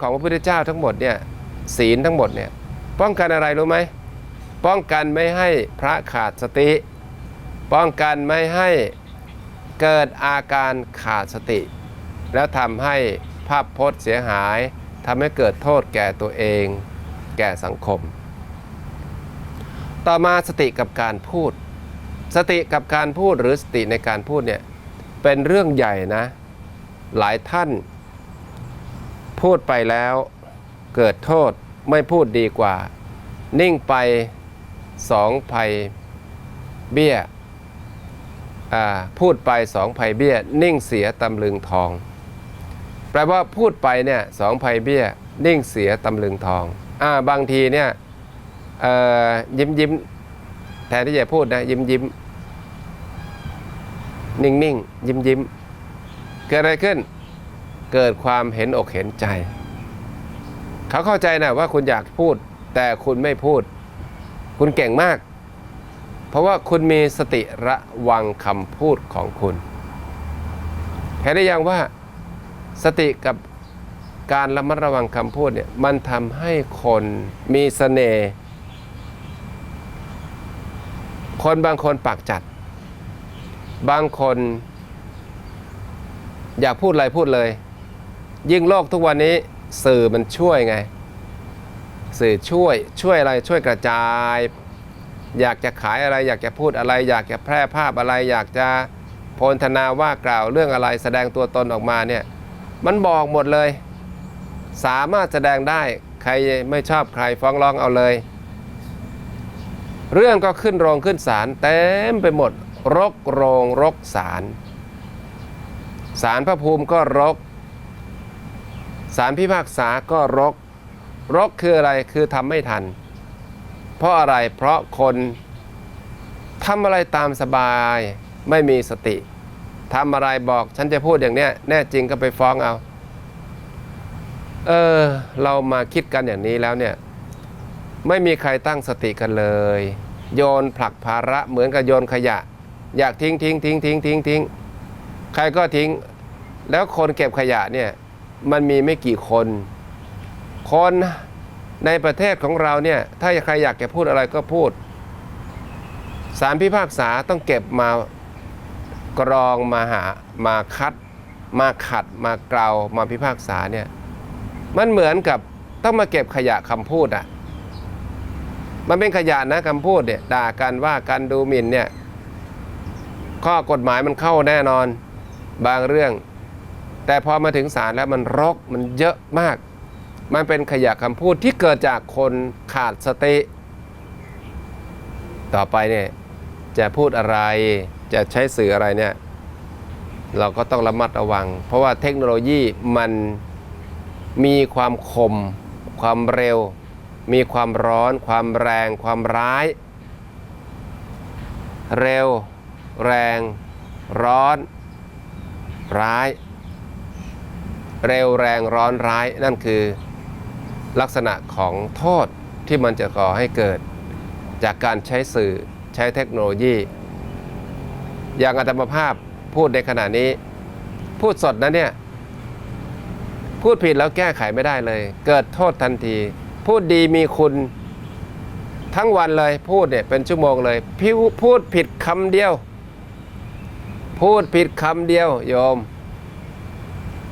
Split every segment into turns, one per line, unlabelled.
ของพระพุทธเจ้าทั้งหมดเนี่ยศีลทั้งหมดเนี่ยป้องกันอะไรรู้ไหมป้องกันไม่ให้พระขาดสติ ป้องกันไม่ให้เกิดอาการขาดสติ แล้วทำให้ภาพพจน์เสียหายทำให้เกิดโทษแก่ตัวเอง แก่สังคม ต่อมาสติกับการพูด สติกับการพูดหรือสติในการพูดเนี่ยเป็นเรื่องใหญ่นะ หลายท่าน พูดไปแล้วเกิดโทษไม่พูดดีกว่า นิ่งไปสองภัยเบี้ยพูดไปสองภัยเบี้ย นิ่งเสียตำลึงทอง แปลว่าพูดไปเนี่ยสองภัยเบี้ย นิ่งเสียตำลึงทองอ่าบางทีเนี่ยยิ้มยิ้มแทนที่จะพูดนะยิ้มยิ้มนิ่งนิ่งยิ้มยิ้มเกิดอะไรขึ้น เกิดความเห็นอกเห็นใจ เขาเข้าใจนะว่าคุณอยากพูด แต่คุณไม่พูด คุณเก่งมาก เพราะว่าคุณมีสติระวังคำพูดของคุณเห็นได้ยังว่าสติกับการระมัดระวังคำพูดเนี่ยมันทำให้คนมีเสน่ห์คนบางคนปากจัด บางคน อยากพูดอะไรพูดเลย ยิ่งโลกทุกวันนี้สื่อมันช่วยไง สื่อช่วยช่วยอะไรช่วยกระจาย อยากจะขายอะไร อยากจะพูดอะไร อยากจะแพร่ภาพอะไร อยากจะโพลธนาว่ากล่าวเรื่องอะไร แสดงตัวตนออกมาเนี่ยมันบอกหมดเลย สามารถแสดงได้ใครไม่ชอบใครฟ้องร้องเอาเลย เรื่องก็ขึ้นโรงขึ้นศาลเต็มไปหมด รกโรงรกศาลสารพระภูมิก็รก สารพิพากษาก็รก รกคืออะไรคือทำไม่ทัน เพราะอะไรเพราะคนทำอะไรตามสบายไม่มีสติทำอะไรบอกฉันจะพูดอย่างเนี้ยแน่จริงก็ไปฟ้องเอาเออเรามาคิดกันอย่างนี้แล้วเนี่ยไม่มีใครตั้งสติกันเลย โยนผลักภาระเหมือนกับโยนขยะ อยากทิ้งทิ้งทิ้งทิ้งทิ้งทิ้งใครก็ทิ้ง แล้วคนเก็บขยะเนี่ย มันมีไม่กี่คน คนในประเทศของเราเนี่ย ถ้าใครอยากจะพูดอะไรก็พูด สารพิพากษาต้องเก็บมากรองมาหามาคัด มาขัดมาเกลามาพิพากษาเนี่ย มันเหมือนกับต้องมาเก็บขยะคำพูดอะ่ะ มันเป็นขยะนะคำพูดเนี่ยด่ากันว่ากันดูหมิ่นเนี่ย ข้อกฎหมายมันเข้าแน่นอน บางเรื่อง แต่พอมาถึงศาลแล้วมันรกมันเยอะมาก มันเป็นขยะคำพูดที่เกิดจากคนขาดสติ ต่อไปเนี่ยจะพูดอะไรจะใช้สื่ออะไรเนี่ยเราก็ต้องระมัดระวัง เพราะว่าเทคโนโลยีมันมีความคม ความเร็ว มีความร้อน ความแรง ความร้าย เร็ว แรง ร้อน ร้าย เร็วแรงร้อนร้ายนั่นคือลักษณะของโทษที่มันจะก่อให้เกิด จากการใช้สื่อใช้เทคโนโลยี อย่างอาตมภาพพูดในขณะนี้ พูดสดนะเนี่ย พูดผิดแล้วแก้ไขไม่ได้เลย เกิดโทษทันที พูดดีมีคุณทั้งวันเลยพูดเนี่ยเป็นชั่วโมงเลยพิวพูดผิดคำเดียว พูดผิดคำเดียวโยม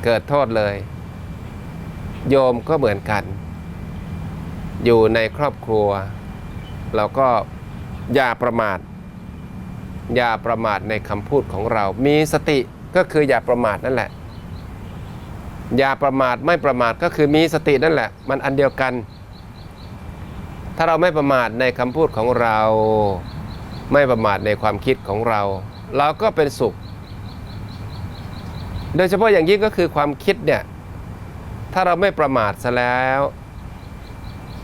เกิดโทษเลย โยมก็เหมือนกัน อยู่ในครอบครัว เราก็อย่าประมาท อย่าประมาทในคำพูดของเรา มีสติก็คืออย่าประมาทนั่นแหละ อย่าประมาทไม่ประมาทก็คือมีสตินั่นแหละ มันอันเดียวกัน ถ้าเราไม่ประมาทในคำพูดของเรา ไม่ประมาทในความคิดของเรา เราก็เป็นสุข โดยเฉพาะอย่างยิ่งก็คือความคิดเนี่ยถ้าเราไม่ประมาทซะแล้ว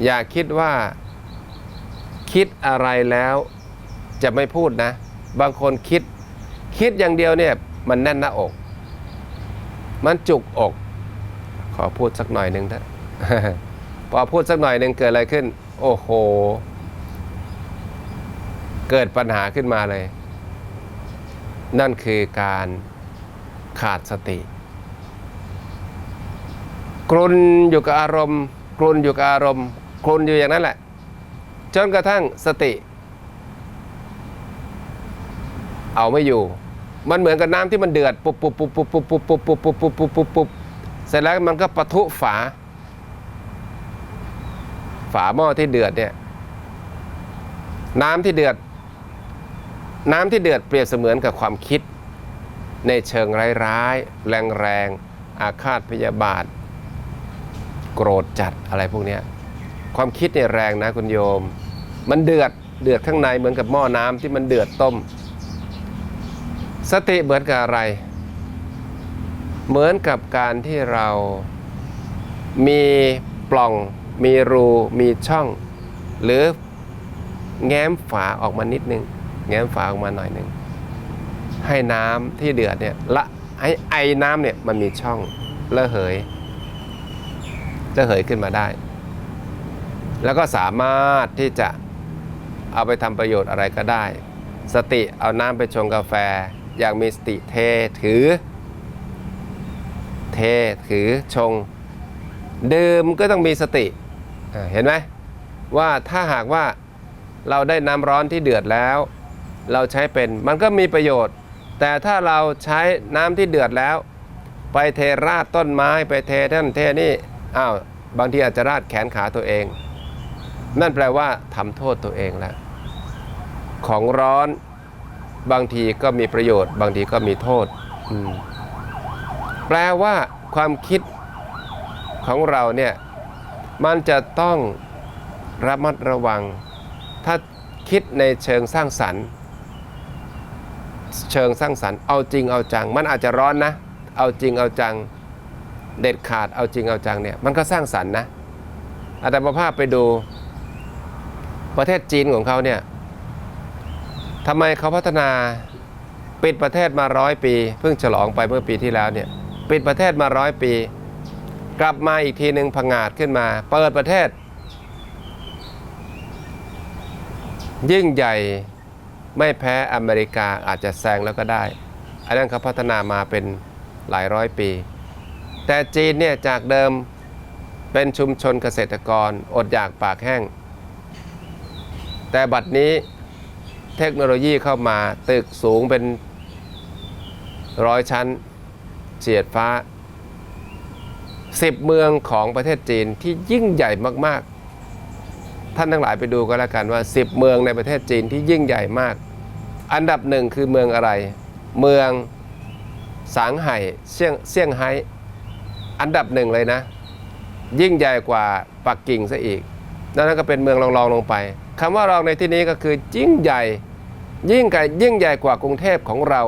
อย่าคิดว่าคิดอะไรแล้วจะไม่พูดนะ บางคนคิดคิดอย่างเดียวเนี่ยมันแน่นหน้าอก มันจุกอก ขอพูดสักหน่อยหนึ่งเถอะพอพูดสักหน่อยหนึ่งเกิดอะไรขึ้น โอ้โห เกิดปัญหาขึ้นมาเลย นั่นคือการ ขาดสติ กลุนอยู่กับอารมณ์ กลุนอยู่กับอารมณ์กลุนอยู่อย่างนั้นแหละ จนกระทั่งสติ เอาไม่อยู่ มันเหมือนกับน้ำที่มันเดือดปุบปุบปุบปุบปุบปุบปุบปุบปุบปุบปุบปุบปุบเสร็จแล้วมันก็ปะทุฝา ฝาหม้อที่เดือดเนี่ย น้ำที่เดือด น้ำที่เดือดเปรียบเสมือนกับความคิด ในเชิงร้ายๆ แรงๆ อาฆาตพยาบาท โกรธจัดอะไรพวกนี้ความคิดเนี่ยแรงนะคุณโยม มันเดือดเดือดข้างในเหมือนกับหม้อน้ำที่มันเดือดต้ม สติเหมือนกับอะไร เหมือนกับการที่เรามีปล่อง มีรูมีช่อง หรือแง้มฝาออกมานิดนึง แง้มฝาออกมาหน่อยหนึ่ง ให้น้ำที่เดือดเนี่ยละให้ไอน้ำเนี่ยมันมีช่องระเหยระเหยขึ้นมาได้ แล้วก็สามารถที่จะเอาไปทำประโยชน์อะไรก็ได้ สติเอาน้ำไปชงกาแฟ อย่างมีสติเทถือ เทถือชง ดื่มก็ต้องมีสติเห็นไหมว่าถ้าหากว่าเราได้น้ำร้อนที่เดือดแล้ว เราใช้เป็นมันก็มีประโยชน์ แต่ถ้าเราใช้น้ำที่เดือดแล้ว ไปเทราดต้นไม้ไปเทท่านเทนี่อ้าวบางทีอาจจะราดแขนขาตัวเอง นั่นแปลว่าทำโทษตัวเองแล้ว ของร้อนบางทีก็มีประโยชน์ บางทีก็มีโทษ แปลว่าความคิดของเราเนี่ยมันจะต้องระมัดระวัง ถ้าคิดในเชิงสร้างสรรค์ เชิงสร้างสรรค์เอาจริงเอาจัง มันอาจจะร้อนนะ เอาจริงเอาจังเด็ดขาดเอาจริงเอาจังเนี่ยมันก็สร้างสรรค์นะอาตมาภาพไปดูประเทศจีนของเขาเนี่ยทำไมเขาพัฒนาปิดประเทศมาร้อยปี เพิ่งฉลองไปเมื่อปีที่แล้วเนี่ยปิดประเทศมาร้อยปี กลับมาอีกทีหนึ่งพังงาดขึ้นมา เปิดประเทศ ยิ่งใหญ่ ไม่แพ้อเมริกาอาจจะแซงแล้วก็ได้ อันนั้นเขาพัฒนามาเป็นหลายร้อยปี แต่จีนเนี่ยจากเดิมเป็นชุมชนเกษตรกรอดอยากปากแห้ง แต่บัดนี้เทคโนโลยีเข้ามาตึกสูงเป็นร้อยชั้นเฉียดฟ้า10เมืองของประเทศจีนที่ยิ่งใหญ่มาก ๆ ท่านทั้งหลายไปดูก็แล้วกันว่า10เมืองในประเทศจีนที่ยิ่งใหญ่มาก อันดับหนึ่งคือเมืองอะไร เมืองสางไห่เซี่ยงเซี่ยงไฮ้อันดับหนึ่งเลยนะ ยิ่งใหญ่กว่าปักกิ่งซะอีกนั่นก็เป็นเมืองรองๆลงไปคำว่ารองในที่นี้ก็คือยิ่งใหญ่ยิ่งใหญ่ยิ่งใหญ่กว่ากรุงเทพของเรา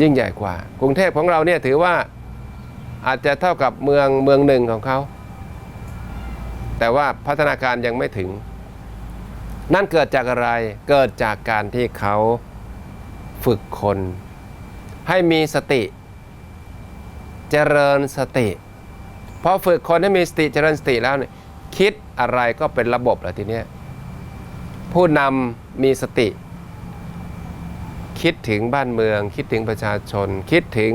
ยิ่งใหญ่กว่า กรุงเทพของเราเนี่ยถือว่าอาจจะเท่ากับเมืองเมืองหนึ่งของเขา แต่ว่าพัฒนาการยังไม่ถึง นั่นเกิดจากอะไร เกิดจากการที่เขาฝึกคน ให้มีสติ เจริญสติ พอฝึกคนให้มีสติเจริญสติแล้วเนี่ยคิดอะไรก็เป็นระบบแล้วทีเนี้ยผู้นำมีสติ คิดถึงบ้านเมือง คิดถึงประชาชน คิดถึง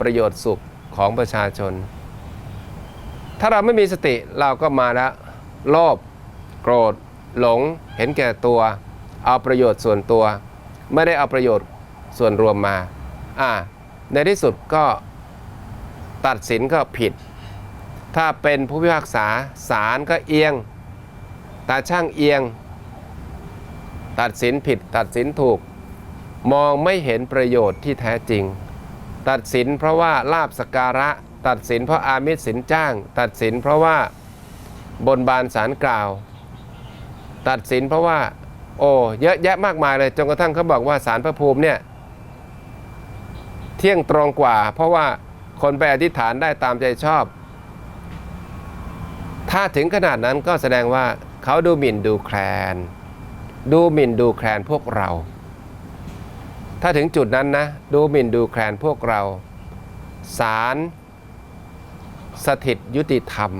ประโยชน์สุขของประชาชน ถ้าเราไม่มีสติเราก็มาแล้วโลภโกรธ หลงเห็นแก่ตัว เอาประโยชน์ส่วนตัว ไม่ได้เอาประโยชน์ส่วนรวมมาอ่าในที่สุดก็ตัดสินก็ผิด ถ้าเป็นผู้พิพากษาศาลก็เอียง ตาช่างเอียง ตัดสินผิด ตัดสินถูก มองไม่เห็นประโยชน์ที่แท้จริง ตัดสินเพราะว่าลาบสการะ ตัดสินเพราะอามิสสินจ้าง ตัดสินเพราะว่าบนบานสารกล่าว ตัดสินเพราะว่า โอ้เยอะแยะมากมายเลยจนกระทั่งเขาบอกว่าสารพระภูมิเนี่ยเที่ยงตรงกว่า เพราะว่าคนไปอธิษฐานได้ตามใจชอบ ถ้าถึงขนาดนั้นก็แสดงว่าเขาดูหมิ่นดูแคลน ดูหมิ่นดูแคลนพวกเรา ถ้าถึงจุดนั้นนะดูหมิ่นดูแคลนพวกเราศาลสถิตยุติธรรม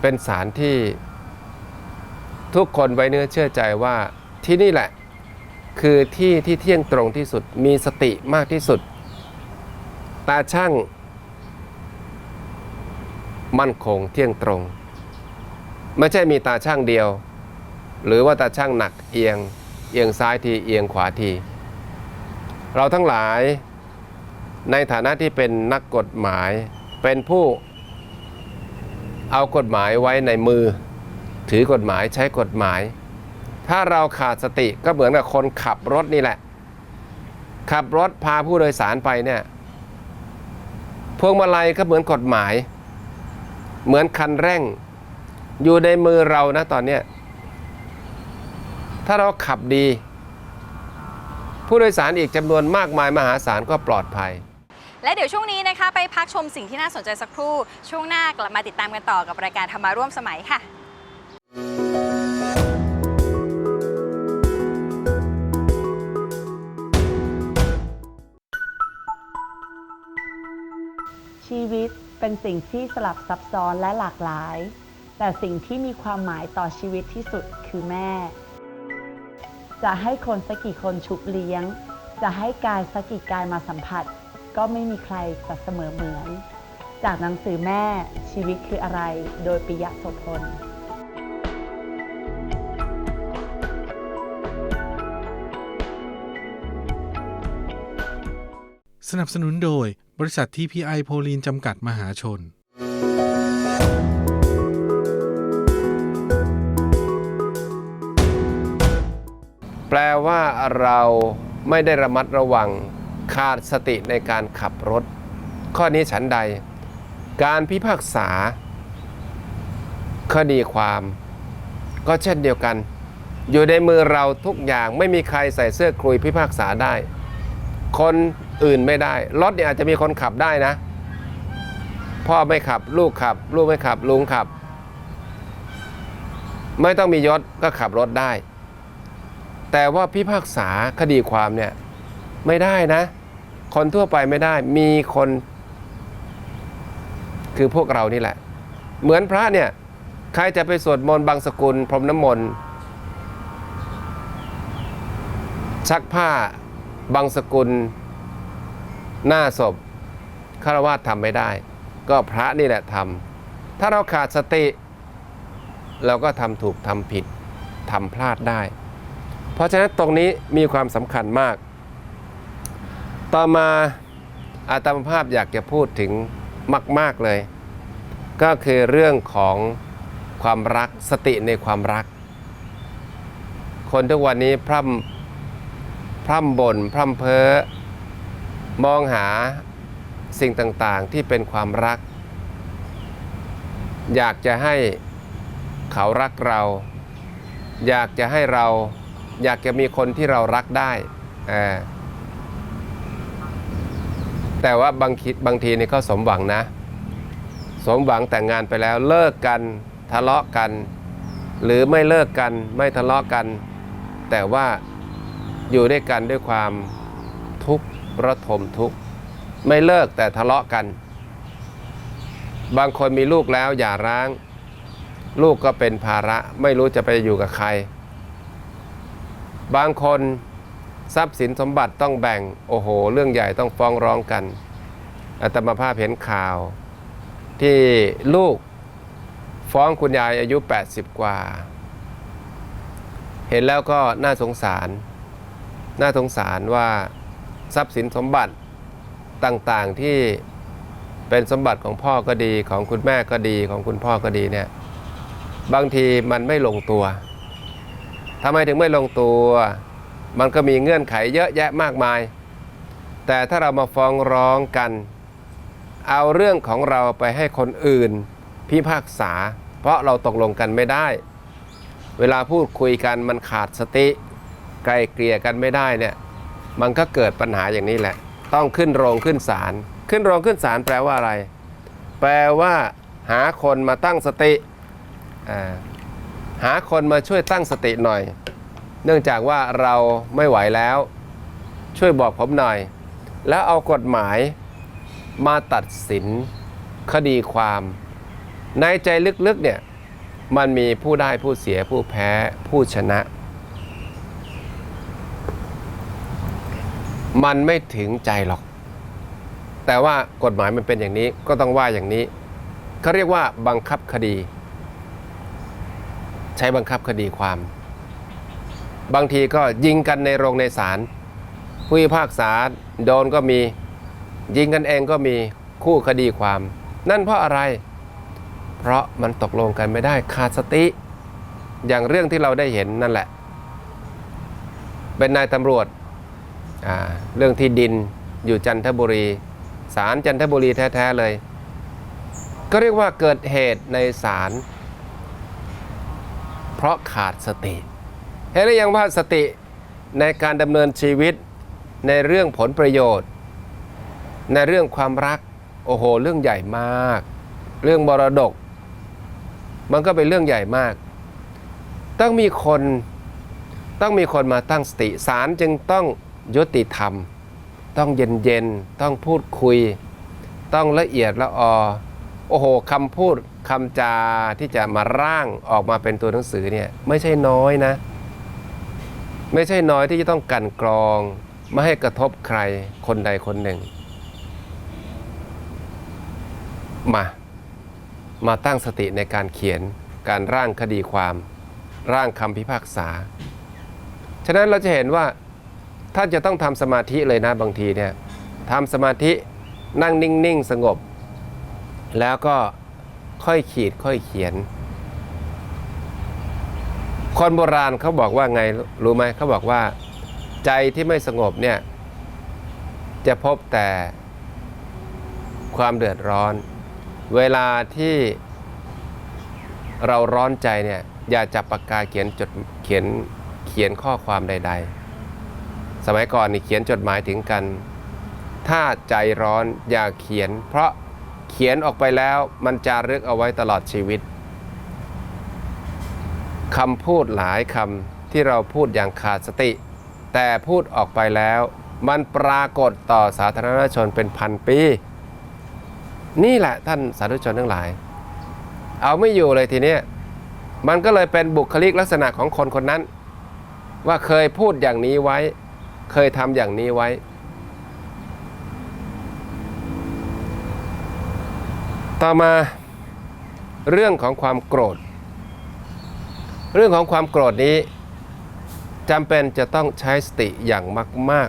เป็นศาลที่ ทุกคนไว้เนื้อเชื่อใจว่าที่นี่แหละ คือที่ที่เที่ยงตรงที่สุดมีสติมากที่สุด ตาช่าง มั่นคงเที่ยงตรง ไม่ใช่มีตาช่างเดียว หรือว่าตาช่างหนักเอียง เอียงซ้ายทีเอียงขวาที เราทั้งหลายในฐานะที่เป็นนักกฎหมายเป็นผู้เอากฎหมายไว้ในมือ ถือกฎหมายใช้กฎหมาย ถ้าเราขาดสติก็เหมือนกับคนขับรถนี่แหละ ขับรถพาผู้โดยสารไปเนี่ยพวงมาลัยก็เหมือนกฎหมาย เหมือนคันเร่ง อยู่ในมือเรานะตอนเนี้ยถ้าเราขับดี ผู้โดยสารอีกจำนวนมากมายมหาศาลก็ปลอดภัย
และเดี๋ยวช่วงนี้นะคะ ไปพักชมสิ่งที่น่าสนใจสักครู่ ช่วงหน้ากลับมาติดตามกันต่อกับรายการธรรมาร่วมสมัยค่ะ
ชีวิตเป็นสิ่งที่สลับซับซ้อนและหลากหลาย แต่สิ่งที่มีความหมายต่อชีวิตที่สุดคือแม่ จะให้คนสักกี่คนชุบเลี้ยง จะให้กายสักกี่กายมาสัมผัส ก็ไม่มีใครจะเสมอเหมือน จากหนังสือแม่ชีวิตคืออะไร โดยปิยะโสพล
สนับสนุนโดย บริษัทที่พีไอโพลีนจำกัดมหาชน
แปลว่าเราไม่ได้ระมัดระวังขาดสติในการขับรถ ข้อนี้ฉันใด การพิพากษา คดีความ ก็เช่นเดียวกัน อยู่ในมือเราทุกอย่างไม่มีใครใส่เสื้อคลุยพิพากษาได้ คน อื่นไม่ได้ รถเนี่ยอาจจะมีคนขับได้นะ พ่อไม่ขับ ลูกขับ ลูกไม่ขับ ลุงขับ ไม่ต้องมียศก็ขับรถได้ แต่ว่าพิพากษาคดีความเนี่ย ไม่ได้นะ คนทั่วไปไม่ได้ มีคน คือพวกเรานี่แหละ เหมือนพระเนี่ย ใครจะไปสวดมนต์บางสกุล พรมน้ำมนต์ชักผ้าบางสกุล หน้าศพคารวะทำไม่ได้ ก็พระนี่แหละทำถ้าเราขาดสติ เราก็ทำถูกทำผิดทำพลาดได้ เพราะฉะนั้นตรงนี้มีความสำคัญมาก ต่อมาอาตมภาพอยากจะพูดถึงมาก ๆเลย ก็คือเรื่องของความรักสติในความรัก คนทุกวันนี้พร่ำพร่ำบน่นพร่ำเพ้อ มองหาสิ่งต่างๆที่เป็นความรัก อยากจะให้เขารักเรา อยากจะให้เราอยากจะมีคนที่เรารักได้ แต่ว่าบางบางทีนี่ก็สมหวังนะ สมหวังแต่งงานไปแล้วเลิกกันทะเลาะกัน หรือไม่เลิกกันไม่ทะเลาะกัน แต่ว่าอยู่ด้วยกันด้วยความ ระทมทุกข์ ไม่เลิกแต่ทะเลาะกัน บางคนมีลูกแล้วอย่าร้าง ลูกก็เป็นภาระไม่รู้จะไปอยู่กับใคร บางคนทรัพย์สินสมบัติต้องแบ่ง โอ้โห เรื่องใหญ่ต้องฟ้องร้องกันอาตมาภาพเห็นข่าว ที่ลูกฟ้องคุณยายอายุ 80 กว่า เห็นแล้วก็น่าสงสาร น่าสงสารว่า ทรัพย์สินสมบัติต่างๆที่เป็นสมบัติของพ่อก็ดีของคุณแม่ก็ดีของคุณพ่อก็ดีเนี่ยบางทีมันไม่ลงตัวทำไมถึงไม่ลงตัว มันก็มีเงื่อนไขเยอะแยะมากมาย แต่ถ้าเรามาฟ้องร้องกัน เอาเรื่องของเราไปให้คนอื่น พิพากษา เพราะเราตกลงกันไม่ได้ เวลาพูดคุยกันมันขาดสติไกลเกลี่ยกันไม่ได้เนี่ย มันก็เกิดปัญหาอย่างนี้แหละ ต้องขึ้นโรงขึ้นศาลขึ้นโรงขึ้นศาลแปลว่าอะไร แปลว่า หาคนมาตั้งสติหาคนมาช่วยตั้งสติหน่อย เนื่องจากว่าเราไม่ไหวแล้ว ช่วยบอกผมหน่อย แล้วเอากฎหมายมาตัดสินคดีความ ในใจลึกๆเนี่ยมันมีผู้ได้ผู้เสียผู้แพ้ผู้ชนะ มันไม่ถึงใจหรอก แต่ว่ากฎหมายมันเป็นอย่างนี้ก็ต้องว่าอย่างนี้เขาเรียกว่าบังคับคดี ใช้บังคับคดีความ บางทีก็ยิงกันในโรงในศาลผู้พิพากษาโดนก็มี ยิงกันเองก็มีคู่คดีความ นั่นเพราะอะไร เพราะมันตกลงกันไม่ได้ขาดสติ อย่างเรื่องที่เราได้เห็นนั่นแหละ เป็นนายตำรวจ เรื่องที่ดินอยู่จันทบุรีศาลจันทบุรีแท้ๆเลย ก็เรียกว่าเกิดเหตุในศาลเพราะขาดสติเห็นหรือยังว่าสติในการดำเนินชีวิตในเรื่องผลประโยชน์ ในเรื่องความรักโอ้โห เรื่องใหญ่มาก เรื่องมรดก มันก็เป็นเรื่องใหญ่มาก ต้องมีคนต้องมีคนมาตั้งสติศาลจึงต้อง ยุติธรรม ต้องเย็นเย็นต้องพูดคุย ต้องละเอียดละออโอ้โหคำพูดคำจาที่จะมาร่างออกมาเป็นตัวหนังสือเนี่ยไม่ใช่น้อยนะ ไม่ใช่น้อยที่จะต้องกันกรอง ไม่ให้กระทบใครคนใดคนหนึ่ง มา มาตั้งสติในการเขียนการร่างคดีความ ร่างคำพิพากษา ฉะนั้นเราจะเห็นว่า ท่านจะต้องทำสมาธิเลยนะบางทีเนี่ยทำสมาธินั่งนิ่ง ๆ สงบ แล้วก็ค่อยขีดค่อยเขียน คนโบราณเขาบอกว่าไงรู้ไหมเขาบอกว่า ใจที่ไม่สงบเนี่ย จะพบแต่ความเดือดร้อน เวลาที่เราร้อนใจเนี่ย อย่าจับปากกาเขียนจดเขียนเขียนข้อความใด ๆ สมัยก่อนนี่เขียนจดหมายถึงกัน ถ้าใจร้อนอย่าเขียน เพราะเขียนออกไปแล้วมันจารึกเอาไว้ตลอดชีวิตคำพูดหลายคำที่เราพูดอย่างขาดสติ แต่พูดออกไปแล้ว มันปรากฏต่อสาธารณชนเป็นพันปี นี่แหละท่านสาธุชนทั้งหลาย เอาไม่อยู่เลยทีนี้มันก็เลยเป็นบุคลิกลักษณะของคนคนนั้น ว่าเคยพูดอย่างนี้ไว้ เคยทำอย่างนี้ไว้ ต่อมาเรื่องของความโกรธ เรื่องของความโกรธนี้จำเป็นจะต้องใช้สติอย่างมาก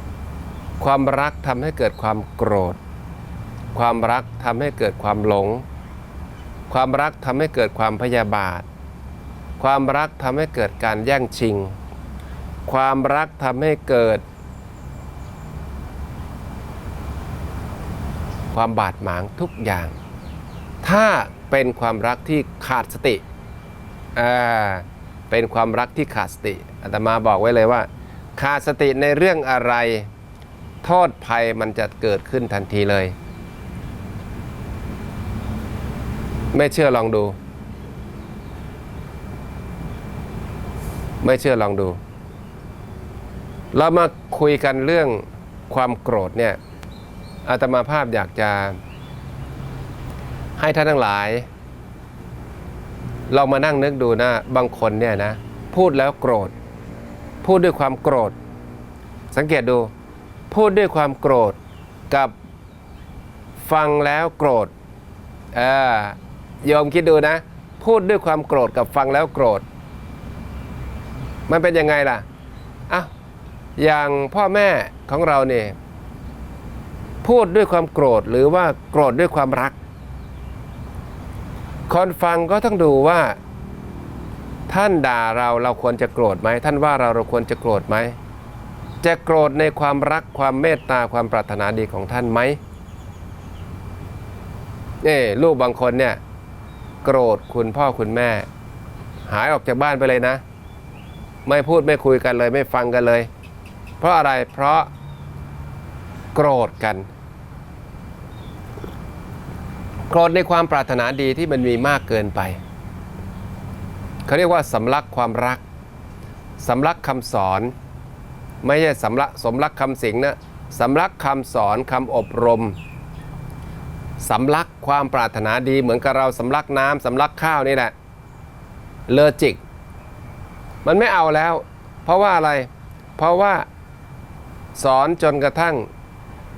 ๆ ความรักทำให้เกิดความโกรธ ความรักทำให้เกิดความหลง ความรักทำให้เกิดความพยาบาท ความรักทำให้เกิดการแย่งชิง ความรักทำให้เกิด ความบาดหมางทุกอย่าง ถ้าเป็นความรักที่ขาดสติอ่าเป็นความรักที่ขาดสติอาตมาบอกไว้เลยว่า ขาดสติในเรื่องอะไร โทษภัยมันจะเกิดขึ้นทันทีเลย ไม่เชื่อลองดู ไม่เชื่อลองดู เรามาคุยกันเรื่องความโกรธเนี่ยอาตมาภาพอยากจะ ให้ท่านทั้งหลาย เรามานั่งนึกดูนะ บางคนเนี่ยนะ พูดแล้วโกรธ พูดด้วยความโกรธ สังเกตดู พูดด้วยความโกรธกับฟังแล้วโกรธเออโยมคิดดูนะ พูดด้วยความโกรธกับฟังแล้วโกรธ มันเป็นยังไงล่ะอะ อย่างพ่อแม่ของเราเนี่ยพูดด้วยความโกรธหรือว่าโกรธด้วยความรัก คนฟังก็ต้องดูว่า ท่านด่าเราเราควรจะโกรธไหมท่านว่าเราเราควรจะโกรธไหมจะโกรธในความรักความเมตตาความปรารถนาดีของท่านไหมเอ้ลูกบางคนเนี่ยโกรธคุณพ่อคุณแม่ หายออกจากบ้านไปเลยนะ ไม่พูดไม่คุยกันเลย ไม่ฟังกันเลย เพราะอะไรเพราะโกรธกัน โกรธในความปรารถนาดีที่มันมีมากเกินไปเขาเรียกว่าสำลักความรักสำลักคำสอน ไม่ใช่สำลักสมรักคำสิงนะสำลักคำสอนคำอบรมสำลักความปรารถนาดีเหมือนกับเราสำลักน้ำสำลักข้าวนี่แหละเลอจิก มันไม่เอาแล้ว เพราะว่าอะไร เพราะว่า สอนจนกระทั่ง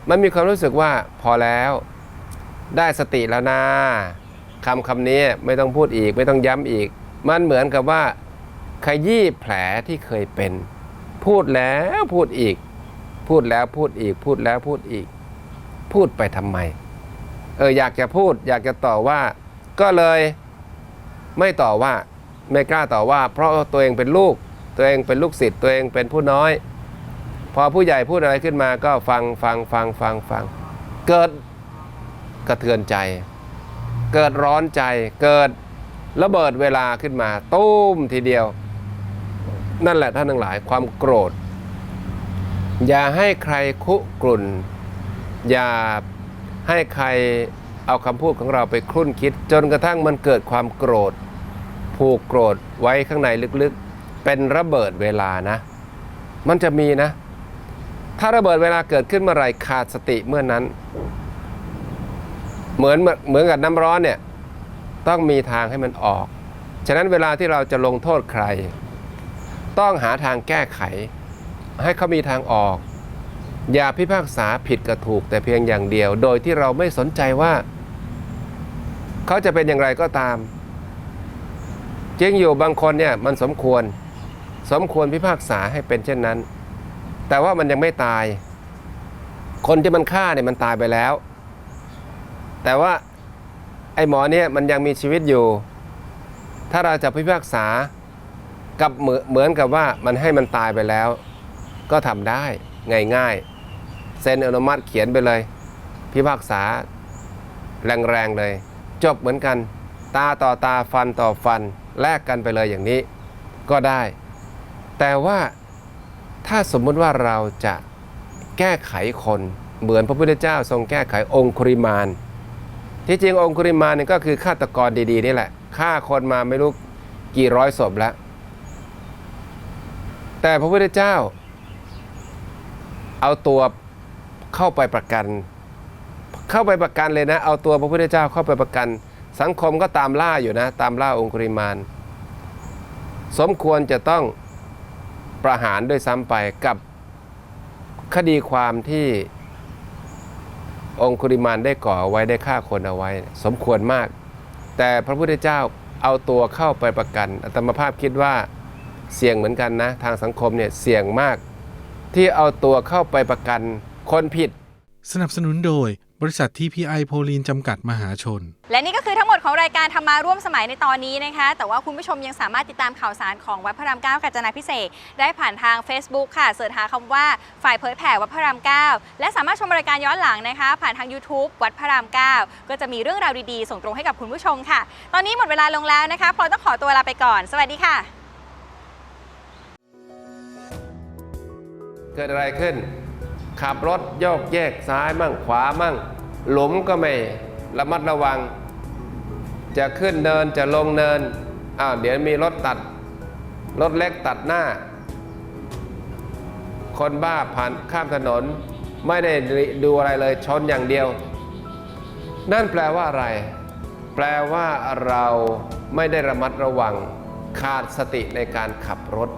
มันมีความรู้สึกว่าพอแล้ว ได้สติแล้วนะคำคำนี้ไม่ต้องพูดอีกไม่ต้องย้ำอีก มันเหมือนกับว่าขยี้แผลที่เคยเป็น พูดแล้วพูดอีก พูดแล้วพูดอีก พูดแล้วพูดอีก พูดไปทำไม เอออยากจะพูด อยากจะต่อว่า ก็เลยไม่ต่อว่า ไม่กล้าต่อว่า เพราะตัวเองเป็นลูก ตัวเองเป็นลูกศิษย์ตัวเองเป็นผู้น้อย พอผู้ใหญ่พูดอะไรขึ้นมาก็ฟังฟังฟังฟังฟัง เกิดกระเทือนใจ เกิดร้อนใจ เกิดระเบิดเวลาขึ้นมาตุ้มทีเดียว นั่นแหละท่านทั้งหลายความโกรธ อย่าให้ใครคุกรุ่น อย่าให้ใครเอาคำพูดของเราไปครุ่นคิด จนกระทั่งมันเกิดความโกรธ ผูกโกรธไว้ข้างในลึกๆ เป็นระเบิดเวลานะ มันจะมีนะ ถ้าระเบิดเวลาเกิดขึ้นเมื่อไหร่ขาดสติเมื่อนั้น เหมือนเหมือนกับน้ำร้อนเนี่ยต้องมีทางให้มันออก ฉะนั้นเวลาที่เราจะลงโทษใคร ต้องหาทางแก้ไข ให้เขามีทางออก อย่าพิพากษาผิดกับถูก แต่เพียงอย่างเดียว โดยที่เราไม่สนใจว่า เขาจะเป็นอย่างไรก็ตามจริงอยู่บางคนเนี่ยมันสมควร สมควรพิพากษาให้เป็นเช่นนั้น แต่ว่ามันยังไม่ตาย คนที่มันฆ่าเนี่ยมันตายไปแล้ว แต่ว่าไอ้หมอเนี่ยมันยังมีชีวิตอยู่ ถ้าเราจะพิพากษากับเหมือนกับว่ามันให้มันตายไปแล้ว ก็ทำได้ง่ายๆเซ็นอนุมัติเขียนไปเลย พิพากษาแรงๆเลย จบเหมือนกัน ตาต่อตาฟันต่อฟันแลกกันไปเลยอย่างนี้ ก็ได้ แต่ว่า ถ้าสมมุติว่าเราจะแก้ไขคนเหมือนพระพุทธเจ้าทรงแก้ไของคุริมานที่จริงองคุริมานนี่ก็คือฆาตกรดีๆนี่แหละฆ่าคนมาไม่รู้กี่ร้อยศพแล้ว แต่พระพุทธเจ้า เอาตัวเข้าไปประกัน เข้าไปประกันเลยนะ เอาตัวพระพุทธเจ้าเข้าไปประกัน สังคมก็ตามล่าอยู่นะ ตามล่าองคุริมานสมควรจะต้อง ประหารด้วยซ้ำไปกับคดีความที่องคุริมานได้ก่อไว้ได้ฆ่าคนเอาไว้ สมควรมาก แต่พระพุทธเจ้าเอาตัวเข้าไปประกันอัตมภาพคิดว่าเสี่ยงเหมือนกันนะ ทางสังคมเนี่ยเสี่ยงมาก ที่เอาตัวเข้าไปประกันคนผิด
สนับสนุนโดย บริษัททีพีไอโพลีนจำกัดมหาชน
และนี่ก็คือทั้งหมดของรายการธรรมาร่วมสมัยในตอนนี้นะคะ แต่ว่าคุณผู้ชมยังสามารถติดตามข่าวสารของวัดพระรามเก้ากาญจนาพิเศษกได้ผ่านทาง Facebook ค่ะเสิร์ชหาคำว่าฝ่ายเผยแผ่วัดพระรามเก้าและสามารถชมรายการย้อนหลังนะคะ ผ่านทาง YouTube วัดพระรามเก้าก็จะมีเรื่องราวดีๆ ส่งตรงให้กับคุณผู้ชมค่ะ ตอนนี้หมดเวลาลงแล้วนะคะพลอยต้องขอตัวลาไปก่อน สวัสดีค่ะ
เกิดอะไรขึ้น ขับรถโยกแยกซ้ายมั่งขวามั่ง หลุมก็ไม่ระมัดระวัง จะขึ้นเนินจะลงเนินอ้าวเดี๋ยวมีรถตัด รถเล็กตัดหน้า คนบ้าผ่านข้ามถนน ไม่ได้ดูอะไรเลยชนอย่างเดียว นั่นแปลว่าอะไร แปลว่าเราไม่ได้ระมัดระวังขาดสติในการขับรถ